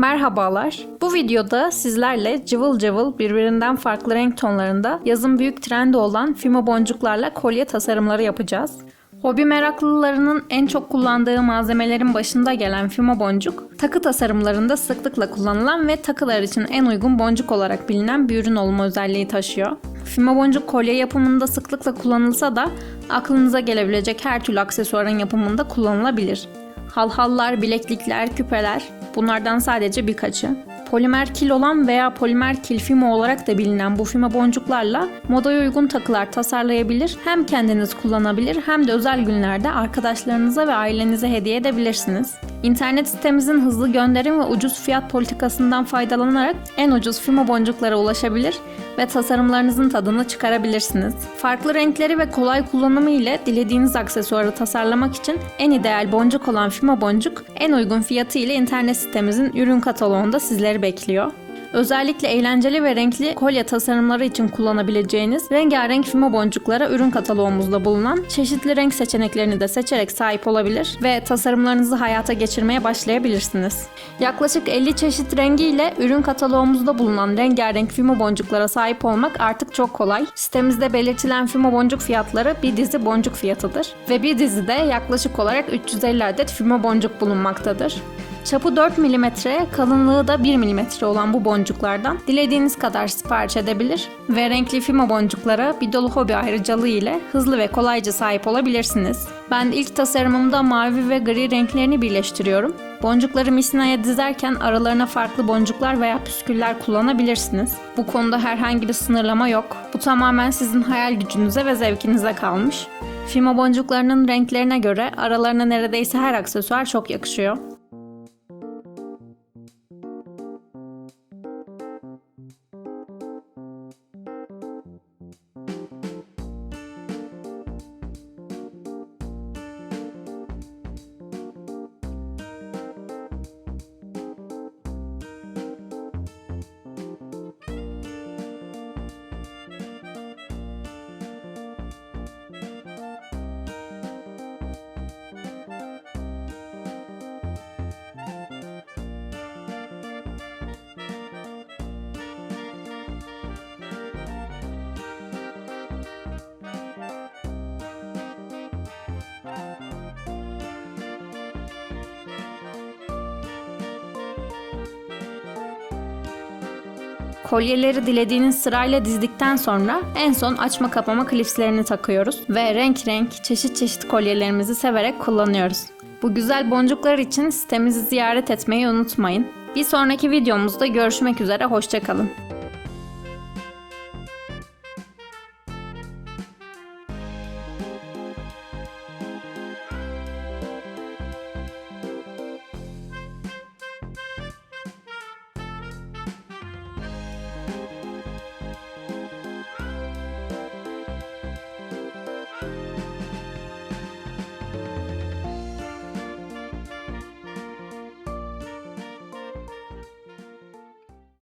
Merhabalar. Bu videoda sizlerle cıvıl cıvıl birbirinden farklı renk tonlarında yazın büyük trendi olan fimo boncuklarla kolye tasarımları yapacağız. Hobi meraklılarının en çok kullandığı malzemelerin başında gelen fimo boncuk, takı tasarımlarında sıklıkla kullanılan ve takılar için en uygun boncuk olarak bilinen bir ürün olma özelliği taşıyor. Fimo boncuk kolye yapımında sıklıkla kullanılsa da aklınıza gelebilecek her türlü aksesuarın yapımında kullanılabilir. Halhallar, bileklikler, küpeler bunlardan sadece birkaçı. Polimer kil olan veya polimer kil fimo olarak da bilinen bu fimo boncuklarla modaya uygun takılar tasarlayabilir, hem kendiniz kullanabilir hem de özel günlerde arkadaşlarınıza ve ailenize hediye edebilirsiniz. İnternet sitemizin hızlı gönderim ve ucuz fiyat politikasından faydalanarak en ucuz fimo boncuklara ulaşabilir ve tasarımlarınızın tadını çıkarabilirsiniz. Farklı renkleri ve kolay kullanımı ile dilediğiniz aksesuarı tasarlamak için en ideal boncuk olan fimo boncuk en uygun fiyatı ile internet sitemizin ürün kataloğunda sizleri bekliyor. Özellikle eğlenceli ve renkli kolye tasarımları için kullanabileceğiniz rengarenk fimo boncuklara ürün kataloğumuzda bulunan çeşitli renk seçeneklerini de seçerek sahip olabilir ve tasarımlarınızı hayata geçirmeye başlayabilirsiniz. Yaklaşık 50 çeşit rengiyle ürün kataloğumuzda bulunan rengarenk fimo boncuklara sahip olmak artık çok kolay. Sitemizde belirtilen fimo boncuk fiyatları bir dizi boncuk fiyatıdır ve bir dizide yaklaşık olarak 350 adet fimo boncuk bulunmaktadır. Çapı 4 mm, kalınlığı da 1 mm olan bu boncuklardan dilediğiniz kadar sipariş edebilir ve renkli fimo boncuklara bir dolu hobi ayrıcalığı ile hızlı ve kolayca sahip olabilirsiniz. Ben ilk tasarımımda mavi ve gri renklerini birleştiriyorum. Boncukları misinaya dizerken aralarına farklı boncuklar veya püsküller kullanabilirsiniz. Bu konuda herhangi bir sınırlama yok. Bu tamamen sizin hayal gücünüze ve zevkinize kalmış. Fimo boncuklarının renklerine göre aralarına neredeyse her aksesuar çok yakışıyor. Kolyeleri dilediğiniz sırayla dizdikten sonra en son açma kapama klipslerini takıyoruz ve renk renk çeşit çeşit kolyelerimizi severek kullanıyoruz. Bu güzel boncuklar için sitemizi ziyaret etmeyi unutmayın. Bir sonraki videomuzda görüşmek üzere, hoşçakalın.